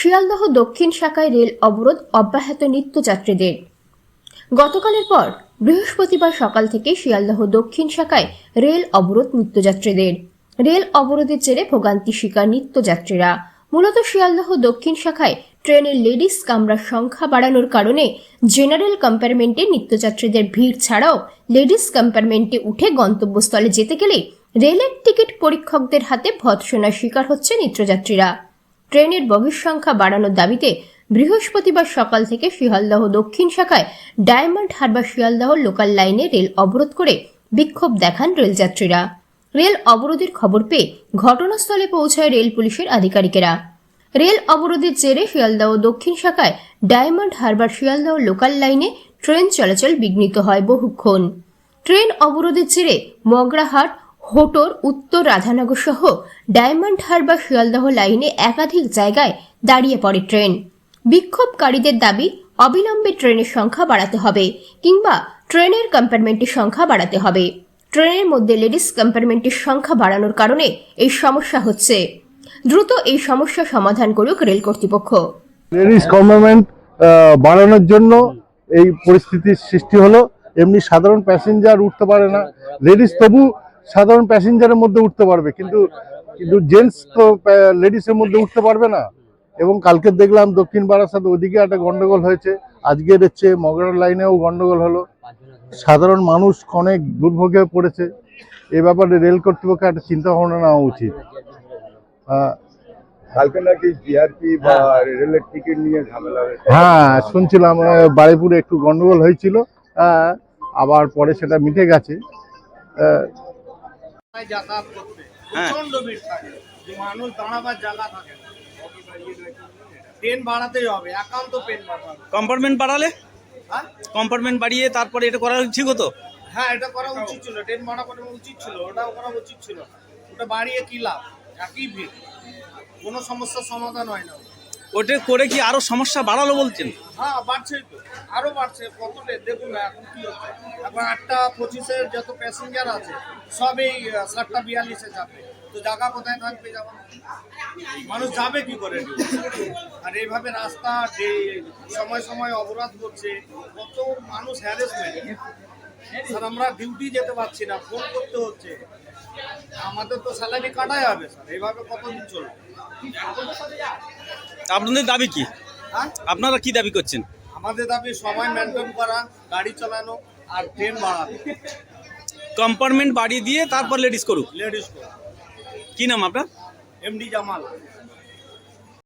শিয়ালদহ দক্ষিণ শাখায় রেল অবরোধ অব্যাহত নিত্যযাত্রীদের। গতকালের পর বৃহস্পতিবার সকাল থেকে শিয়ালদহ দক্ষিণ শাখায় রেল অবরোধ নিত্যযাত্রীদের। রেল অবরোধের জেরে ভোগান্তি শিকার নিত্যযাত্রীরা। মূলত শিয়ালদহ দক্ষিণ শাখায় ট্রেনের লেডিস কামরার সংখ্যা বাড়ানোর কারণে জেনারেল কম্পার্টমেন্টে নিত্যযাত্রীদের ভিড় ছাড়াও লেডিস কম্পার্টমেন্টে উঠে গন্তব্যস্থলে যেতে গেলে রেলের টিকিট পরীক্ষকদের হাতে ভৎসনার শিকার হচ্ছে নিত্যযাত্রীরা। ট্রেনের বগির সংখ্যা বাড়ানোর দাবিতে বৃহস্পতিবার সকাল থেকে শিয়ালদহ দক্ষিণ শাখায় ডায়মন্ড হারবার শিয়ালদহ লোকাল লাইনে রেল অবরোধ করে বিক্ষোভ দেখান রেলযাত্রীরা। রেল অবরোধের খবর পেয়ে ঘটনাস্থলে পৌঁছায় রেল পুলিশের আধিকারিকেরা। রেল অবরোধের জেরে শিয়ালদহ দক্ষিণ শাখায় ডায়মন্ড হারবার শিয়ালদহ লোকাল লাইনে ট্রেন চলাচল বিঘ্নিত হয় বহুক্ষণ। ট্রেন অবরোধের জেরে মগরাহাট হোটোর উত্তর রাধানগর সহ ডায়মন্ড হারবার শিয়ালদহ লাইনে একাধিক জায়গায় দাঁড়িয়ে পড়ে ট্রেন। বিক্ষোভকারীদের দাবি, অবিলম্বে ট্রেনের সংখ্যা বাড়াতে হবে কিংবা ট্রেনের কম্পার্টমেন্টের সংখ্যা বাড়াতে হবে। ট্রেনের মধ্যে লেডিস কম্পার্টমেন্টের সংখ্যা বাড়ানোর কারণে এই সমস্যা হচ্ছে। দ্রুত এই সমস্যা সমাধান করুক রেল কর্তৃপক্ষ। লেডিস কম্পার্টমেন্ট বাড়ানোর জন্য এই পরিস্থিতির সৃষ্টি হলো। এমনি সাধারণ প্যাসেঞ্জার উঠতে পারে না। লেডিস তবু সাধারণ প্যাসেঞ্জারের মধ্যে উঠতে পারবে কিন্তু কিন্তু জেন্টস তো লেডিসের মধ্যে উঠতে পারবে না। এবং কালকে দেখলাম দক্ষিণ বারাসাত ওদিকে একটা গন্ডগোল হয়েছে আজকের হচ্ছে মগরার লাইনেও গন্ডগোল হলো। সাধারণ মানুষ অনেক দুর্ভোগে পড়েছে। এ ব্যাপারে রেল কর্তৃপক্ষের একটা চিন্তা ভাবনা নেওয়া উচিত। নিয়ে হ্যাঁ শুনছিলাম আহ, বারুইপুরে একটু গন্ডগোল হয়েছিল। আবার পরে সেটা মিটে গেছে। যাতায়াত করতে। হ্যাঁ। প্রচণ্ড ভিড় থাকে। মানুষ দাঁড়াবার জায়গা থাকে ট্রেন বাড়াতেই হবে একান্ত ট্রেন বাড়াতে কম্পার্টমেন্ট বাড়ালে? হ্যাঁ? কম্পার্টমেন্ট বাড়িয়ে তারপরে এটা করা ঠিক হতো? হ্যাঁ এটা করা উচিত ছিল। ট্রেন ভাড়া করা উচিত ছিল ওটাও করা উচিত ছিল। ওটা বাড়িয়ে কি লাভ? একই ভিড়। কোনো সমস্যার সমাধান হয় না। ওটা করে কি আরও সমস্যা বাড়ালো বলছেন? হ্যাঁ বাড়ছেই তো। বাড়ছে। দেখুন এখন হচ্ছে। এখন পঁচিশের যত প্যাসেঞ্জার আছে সব এই আহ, সাতটা বিয়াল্লিশে যাবে। তো জায়গা কোথায় থাকবে যাব মানুষ যাবে কি করে? আর রাস্তা সময় সময় অবরোধ করছে। কত মানুষ আমরা ডিউটি যেতে পারছি না। ফোন করতে হচ্ছে। আমাদের তো স্যালারি কাটাই হবে স্যার এইভাবে কতদিন চলবে? আপনাদের দাবি কি? হ্যাঁ? আপনারা কি দাবি করছেন? আমাদের দাবি সময় মেনটেন করা গাড়ি চালানো আর ট্রেন বাড়ানো কম্পার্টমেন্ট বাড়িয়ে দিয়ে তারপর লেডিস করুক। লেডিস করুক। কি নাম আপনার? এমডি জামাল